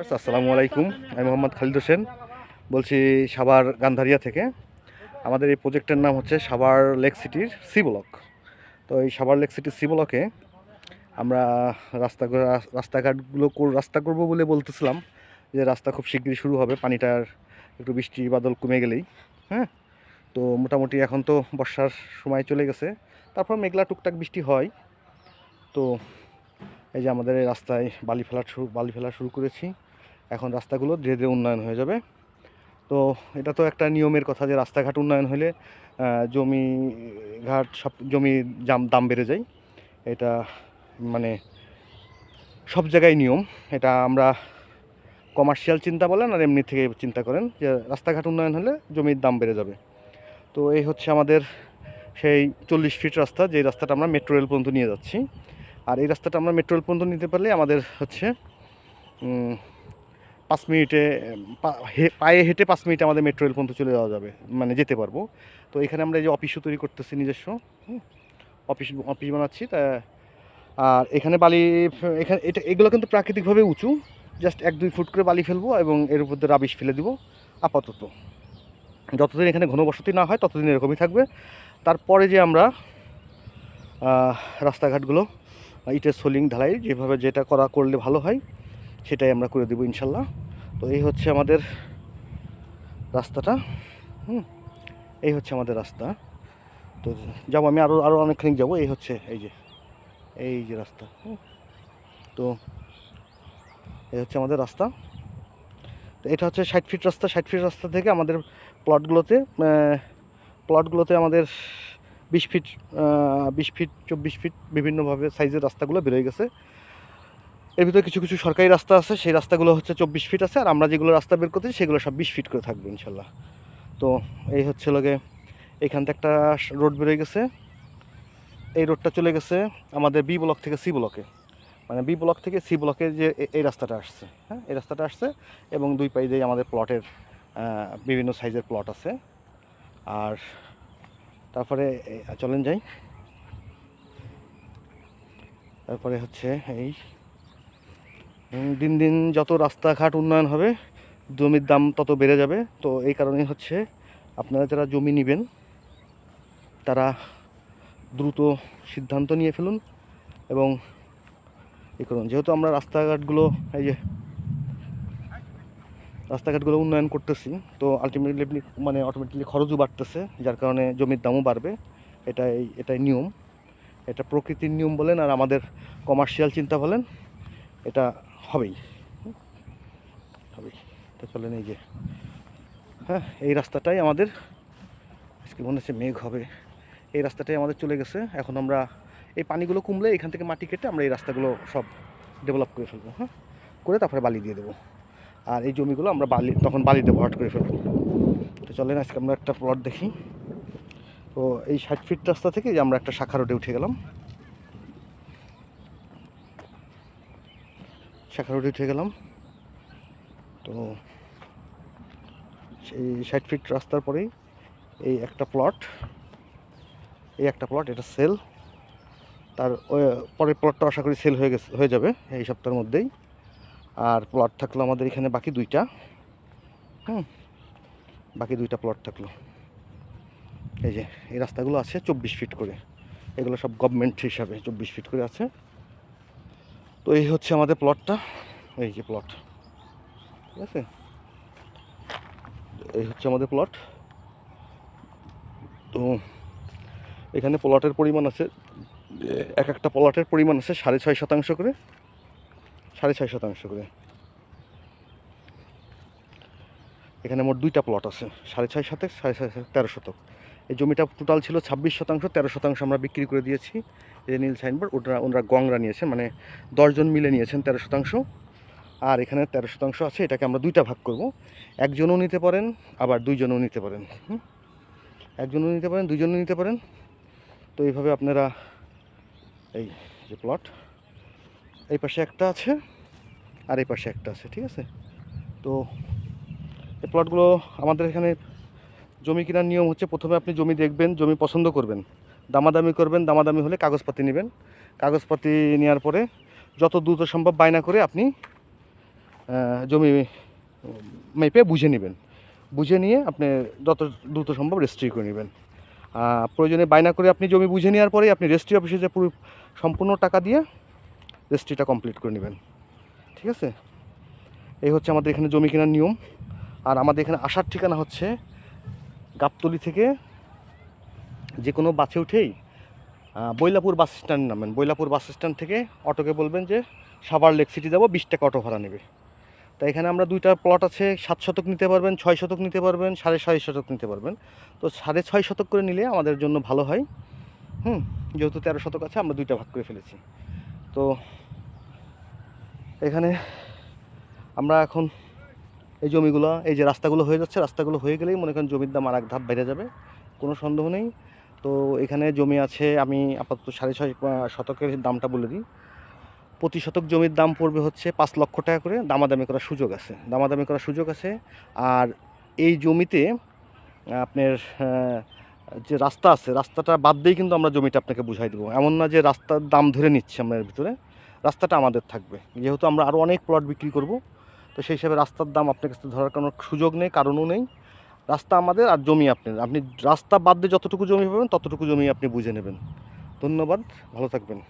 আসসালামু আলাইকুম আমি মোহাম্মদ খালিদ হোসেন। বলছি সাভার গান্ধারিয়া থেকে। আমাদের এই প্রজেক্টের নাম হচ্ছে সাভার লেক সিটির সি ব্লক। তো এই সাভার লেক সিটির সি ব্লকে আমরা রাস্তা রাস্তাঘাটগুলো রাস্তা করব বলে বলতেছিলাম যে রাস্তা খুব শীঘ্রই শুরু হবে। পানিটার একটু বৃষ্টি বাদল কমে গেলেই। হ্যাঁ? তো মোটামুটি এখন তো বর্ষার সময় চলে গেছে। তারপর মেঘলা টুকটাক বৃষ্টি হয়। তো এই যে আমাদের এই রাস্তায় বালি ফেলা শুরু বালি ফেলা শুরু করেছি। এখন রাস্তাগুলো ধীরে ধীরে উন্নয়ন হয়ে যাবে। তো এটা তো একটা নিয়মের কথা যে রাস্তাঘাট উন্নয়ন হলে জমি ঘাট সব জমি জাম দাম বেড়ে যায়। এটা মানে সব জায়গায় নিয়ম। এটা আমরা কমার্শিয়াল চিন্তা বলেন আর এমনি থেকে চিন্তা করেন যে রাস্তাঘাট উন্নয়ন হলে জমির দাম বেড়ে যাবে। তো এই হচ্ছে আমাদের সেই চল্লিশ ফিট রাস্তা যে রাস্তাটা আমরা মেট্রো রেল পর্যন্ত নিয়ে যাচ্ছি। আর এই রাস্তাটা আমরা মেট্রো রেল পর্যন্ত নিতে পারলে আমাদের হচ্ছে পাঁচ মিনিটে পায়ে হেঁটে পাঁচ মিনিটে আমাদের মেট্রো রেল পর্যন্ত চলে যাওয়া যাবে মানে যেতে পারব। তো এখানে আমরা এই যে অফিসও তৈরি করতেছি নিজস্ব অফিস অফিস বানাচ্ছি, তা, আর এখানে বালি, এখানে, এটা, এগুলো কিন্তু প্রাকৃতিকভাবে উঁচু জাস্ট এক দুই ফুট করে বালি ফেলব এবং এর উপর দিয়ে রাবিশ ফেলে দিব, আপাতত। যতদিন এখানে ঘনবসতি না হয়, ততদিন এরকমই থাকবে। তারপরে যে আমরা রাস্তাঘাটগুলো ইটের সোলিং ঢালাই, যেভাবে যেটা করা করলে ভালো হয়, সেটাই আমরা করে দেবো ইনশাল্লাহ। তো এই হচ্ছে আমাদের রাস্তাটা, হুম, এই হচ্ছে আমাদের রাস্তা। তো যাব আমি আরও আরও অনেকখানি যাব, এই হচ্ছে এই যে এই যে রাস্তা। তো এই হচ্ছে আমাদের রাস্তা। তো এটা হচ্ছে ষাট ফিট রাস্তা, ষাট ফিট রাস্তা থেকে আমাদের প্লটগুলোতে প্লটগুলোতে আমাদের বিশ ফিট বিশ ফিট, চব্বিশ ফিট বিভিন্নভাবে সাইজের রাস্তাগুলো বেরোয় গেছে। এর ভিতরে কিছু কিছু সরকারি রাস্তা আছে, সেই রাস্তাগুলো হচ্ছে চব্বিশ ফিট আছে, আর আমরা যেগুলো রাস্তা বের করতেছি সেগুলো সব বিশ ফিট করে থাকবে ইনশাল্লাহ। তো এই হচ্ছে লগে এখান থেকে একটা রোড বেরোয় গেছে। এই রোডটা চলে গেছে আমাদের বি ব্লক থেকে সি ব্লকে মানে বি ব্লক থেকে সি ব্লকে যে এই রাস্তাটা আসছে হ্যাঁ? এই রাস্তাটা আসছে এবং দুই পাই দিয়ে আমাদের প্লটের বিভিন্ন সাইজের প্লট আছে। আর তারপরে এ- চলেন যাই। তারপরে হচ্ছে এই দিন দিন যত রাস্তাঘাট উন্নয়ন হবে, জমির দাম তত বেড়ে যাবে। তো এই কারণেই হচ্ছে আপনারা যারা জমি নেবেন, তারা দ্রুত সিদ্ধান্ত নিয়ে ফেলুন এবং ই করুন। যেহেতু আমরা রাস্তাঘাটগুলো, এই যে রাস্তাঘাটগুলো উন্নয়ন করতেছি, তো আলটিমেটলি মানে অটোমেটিকলি খরচও বাড়তেছে, যার কারণে জমির দামও বাড়বে। এটাই এটাই নিয়ম। এটা প্রকৃতির নিয়ম বলেন আর আমাদের কমার্শিয়াল চিন্তা বলেন, এটা হবেই। হবেই। তো চলেন এই যে হ্যাঁ এই রাস্তাটাই আমাদের, আজকে মনে হচ্ছে মেঘ হবে। এই রাস্তাটাই আমাদের চলে গেছে। এখন আমরা এই পানিগুলো কমলে এখান থেকে মাটি কেটে আমরা এই রাস্তাগুলো সব ডেভেলপ করে ফেলব হ্যাঁ? করে তারপরে বালি দিয়ে দেবো। আর এই জমিগুলো আমরা বালি, তখন বালিতে ভরাট করে ফেলব। তো চলেন, আজকে আমরা একটা প্লট দেখি। তো এই ষাট ফিট রাস্তা থেকে যে আমরা একটা শাখা রোডে উঠে গেলাম। শাখা রোডে উঠে গেলাম। তো সেই ষাট ফিট রাস্তার পরেই এই একটা প্লট এই একটা প্লট এটা সেল তার পরের প্লটটা আশা করি সেল হয়ে গেছে, হয়ে যাবে এই সপ্তাহের মধ্যেই। আর প্লট থাকল আমাদের এখানে বাকি দুইটা। হুম, বাকি দুইটা প্লট থাকল। এই যে, এই রাস্তাগুলো আছে চব্বিশ ফিট করে। এগুলো সব গভর্নমেন্ট হিসাবে চব্বিশ ফিট করে আছে। তো এই হচ্ছে আমাদের প্লটটা এই যে প্লট ঠিক আছে? এই হচ্ছে আমাদের প্লট তো এখানে প্লটের পরিমাণ আছে এক একটা প্লটের পরিমাণ আছে সাড়ে ছয় শতাংশ করে। সাড়ে ছয় শতাংশ করে। এখানে মোট দুইটা প্লট আছে, সাড়ে ছয় শতক সাড়ে ছয় তেরো শতক। এই জমিটা টোটাল ছিল ছাব্বিশ শতাংশ, তেরো শতাংশ আমরা বিক্রি করে দিয়েছি। এই যে নীল সাইনবোর্ড ওটা ওনারা গংরা নিয়েছেন মানে দশজন মিলে নিয়েছেন তেরো শতাংশ। আর এখানে তেরো শতাংশ আছে, এটাকে আমরা দুইটা ভাগ করব। একজনও নিতে পারেন, আবার দুইজনও নিতে পারেন? একজনও নিতে পারেন, দুইজনও নিতে পারেন। তো এইভাবে আপনারা এই যে প্লট এই পাশে একটা আছে। আর এই পাশে একটা আছে, ঠিক আছে? তো এই প্লটগুলো আমাদের এখানে জমি কেনার নিয়ম হচ্ছে প্রথমে আপনি জমি দেখবেন, জমি পছন্দ করবেন। দামাদামি করবেন, দামাদামি হলে কাগজপাতি নেবেন। কাগজপাতি নেওয়ার পরে যত দ্রুত সম্ভব বায়না করে আপনি জমি মেপে বুঝে নেবেন। বুঝে নিয়ে আপনি যত দ্রুত সম্ভব রেজিস্ট্রি করে নেবেন। প্রয়োজনে বায়না করে আপনি জমি বুঝে নেওয়ার পরে আপনি রেজিস্ট্রি অফিসে যে পুরো সম্পূর্ণ টাকা দিয়ে রেজিস্ট্রিটা কমপ্লিট করে নেবেন। ঠিক আছে? এই হচ্ছে আমাদের এখানে জমি কেনার নিয়ম। আর আমাদের এখানে আসার ঠিকানা হচ্ছে গাবতলি থেকে যে কোনো বাসে উঠেই বৈলাপুর বাস স্ট্যান্ড নামেন। বৈলাপুর বাস স্ট্যান্ড থেকে অটোকে বলবেন যে, সাভার লেক সিটি যাব, বিশ টাকা অটো ভাড়া নেবে। তা এখানে আমরা দুইটা প্লট আছে, সাত শতক নিতে পারবেন, ছয় শতক নিতে পারবেন, সাড়ে ছয় শতক নিতে পারবেন। তো সাড়ে ছয় শতক করে নিলে আমাদের জন্য ভালো হয়। হুম, যেহেতু তেরো শতক আছে, আমরা দুইটা ভাগ করে ফেলেছি। তো এখানে আমরা এখন এই জমিগুলো, এই যে রাস্তাগুলো হয়ে যাচ্ছে, রাস্তাগুলো হয়ে গেলেই মনে করেন জমির দাম আর এক ধাপ বেড়ে যাবে। কোনো সন্দেহ নেই। তো এখানে জমি আছে, আমি আপাতত সাড়ে ছয় শতকের দামটা বলে দিই। প্রতি শতক জমির দাম পড়বে হচ্ছে পাঁচ লক্ষ টাকা করে। দামাদামি করার সুযোগ আছে। দামাদামি করার সুযোগ আছে। আর এই জমিতে আপনার যে রাস্তা আছে, রাস্তাটা বাদ দিয়েই কিন্তু আমরা জমিটা আপনাকে বুঝাই দেবো। এমন না যে রাস্তার দাম ধরে নিচ্ছি আমরা এর ভিতরে। রাস্তাটা আমাদের থাকবে। যেহেতু আমরা আরও অনেক প্লট বিক্রি করব, তো সেই হিসাবে রাস্তার দাম আপনার কাছে ধরার কোনো সুযোগ নেই, কারণও নেই। রাস্তা আমাদের আর জমি আপনার। আপনি রাস্তা বাদ দিয়ে যতটুকু জমি পাবেন, ততটুকু জমি আপনি বুঝে নেবেন। ধন্যবাদ, ভালো থাকবেন।